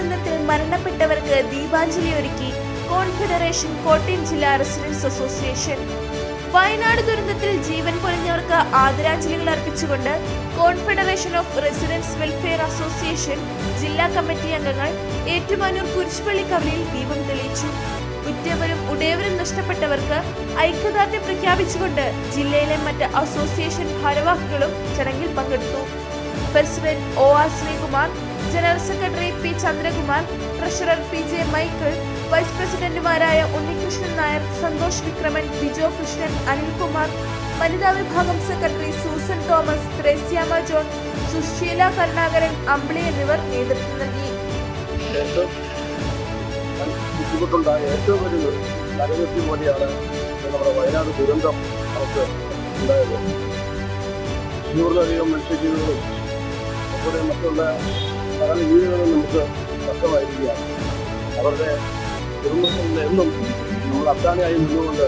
ദുരന്തത്തിൽ മരണപ്പെട്ടവർക്ക് ദീപാഞ്ജലി ഒരുക്കി കോൺഫെഡറേഷൻ കോട്ടയം ജില്ലാ റെസിഡൻസ് അസോസിയേഷൻ. വയനാട് ദുരന്തത്തിൽ ജീവൻ പൊലിഞ്ഞവർക്ക് ആദരാഞ്ജലികൾ അർപ്പിച്ചുകൊണ്ട് confederation of residents welfare association ജില്ലാ കമ്മിറ്റി അംഗങ്ങൾ ഏറ്റുമാനൂർ കുരിശുപള്ളി കവലയിൽ ദീപം തെളിയിച്ചു. ഉറ്റവരും ഉടയവരും നഷ്ടപ്പെട്ടവർക്ക് ഐക്യദാർഢ്യം പ്രഖ്യാപിച്ചുകൊണ്ട് ജില്ലയിലെ മറ്റ് അസോസിയേഷൻ ഭാരവാഹികളും ചടങ്ങിൽ പങ്കെടുത്തു. President O R Sreekumar general secretary P Chandrakumar treasurer P J Michael vice പ്രസിഡന്റുമാരായ ഉണ്ണികൃഷ്ണൻ നായർ സന്തോഷ് വിക്രമൻ ബിജോ കൃഷ്ണൻ അനിൽകുമാർ വനിതാ വിഭാഗം secretary Susan Thomas Thresiamma John Susheela Karunakaran Ambili എന്നിവർ നേതൃത്വം നൽകി. ഏറ്റവും വലിയ നരകത്തി പോലെയാണ് നമ്മുടെ വയനാട് ദുരന്തം നമുക്ക് ഉണ്ടായത്. നൂറിലധികം മനുഷ്യജീവികളും അതുപോലെ മറ്റുള്ള പല ജീവികളും നമുക്ക് നഷ്ടമായിരിക്കുകയാണ് അവരുടെ കുടുംബങ്ങളിൽ എന്നും നമ്മൾ അത്താനായി നിന്നുകൊണ്ട്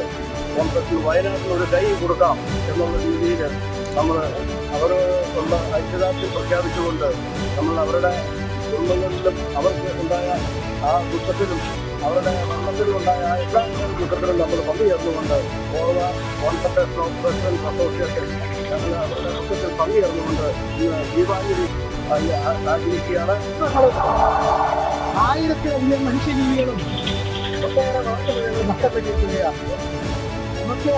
കോൺഗ്രസിന് വയനാട്ടിൽ ഒരു കൈ കൊടുക്കാം എന്നുള്ള രീതിയിൽ നമ്മൾ അവർ ഉള്ള ഐക്യദാർഢ്യം പ്രഖ്യാപിച്ചുകൊണ്ട് നമ്മൾ അവരുടെ കുടുംബങ്ങളിലും അവർക്ക് ഉണ്ടായ ആ ദുഃഖത്തിലും അവരുടെ മരണത്തിലും ഉണ്ടായ ആ എല്ലാ ദുഃഖത്തിലും നമ്മൾ പങ്കുചേർന്നുകൊണ്ട് Goa confederation of presidents association ദുഃഖത്തിൽ പങ്കുചേർന്നുകൊണ്ട് ദീപാഞ്ജലി ആചരിക്കുകയാണ് ആയിരത്തിലധികം മനുഷ്യജീവികളും ഒട്ടേറെ വാർത്തകളും നഷ്ടപ്പെട്ടിരിക്കുകയാണ് നമുക്ക്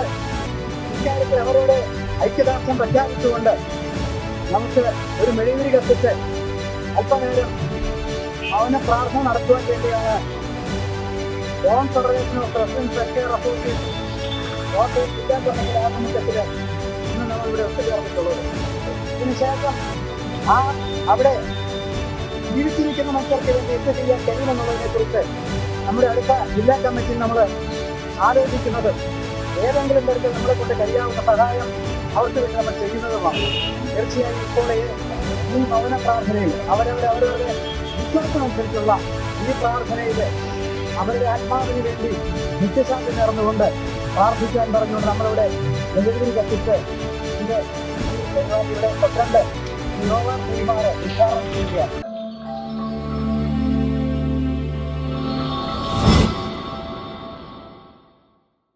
ഇക്കാര്യത്തിൽ അവരോട് ഐക്യദാർഢ്യം പ്രഖ്യാപിച്ചുകൊണ്ട് നമുക്ക് ഒരു മെഴുകുതിരി കത്തിച്ച് അല്പനേരം അവനെ പ്രാർത്ഥന നടത്തുവാൻ വേണ്ടിയാണ് confederation of president welfare association Kottayam ജില്ലാ കമ്മിറ്റി ആഭിമുഖ്യത്തിൽ ആ അവിടെ ജീവിച്ചിരിക്കുന്ന മനുഷ്യർക്ക് വേണ്ടി എന്ത് ചെയ്യാൻ കഴിയുമെന്നുള്ളതിനെ കുറിച്ച് നമ്മുടെ അടുത്ത ജില്ലാ കമ്മിറ്റി നമ്മൾ ആലോചിക്കുന്നത്. ഏതെങ്കിലും തരത്തിൽ നമ്മളെ കൊണ്ട് കഴിയാവുന്ന സഹായം അവർക്ക് വേണ്ടി നമ്മൾ ചെയ്യുന്നതുമാണ്. തീർച്ചയായും ഇപ്പോൾ ഈ മൗന പ്രാർത്ഥനയിൽ അവരവരെ അവരവരുടെ വിശ്വാസമനുസരിച്ചുള്ള ഈ പ്രാർത്ഥനയിൽ അവരുടെ ആത്മാവിന് വേണ്ടി നിത്യശാന്തി നേർന്നുകൊണ്ട് പ്രാർത്ഥിക്കാൻ പറഞ്ഞുകൊണ്ട് നമ്മളിവിടെ എന്തെങ്കിലും കത്തിച്ച് Gracias.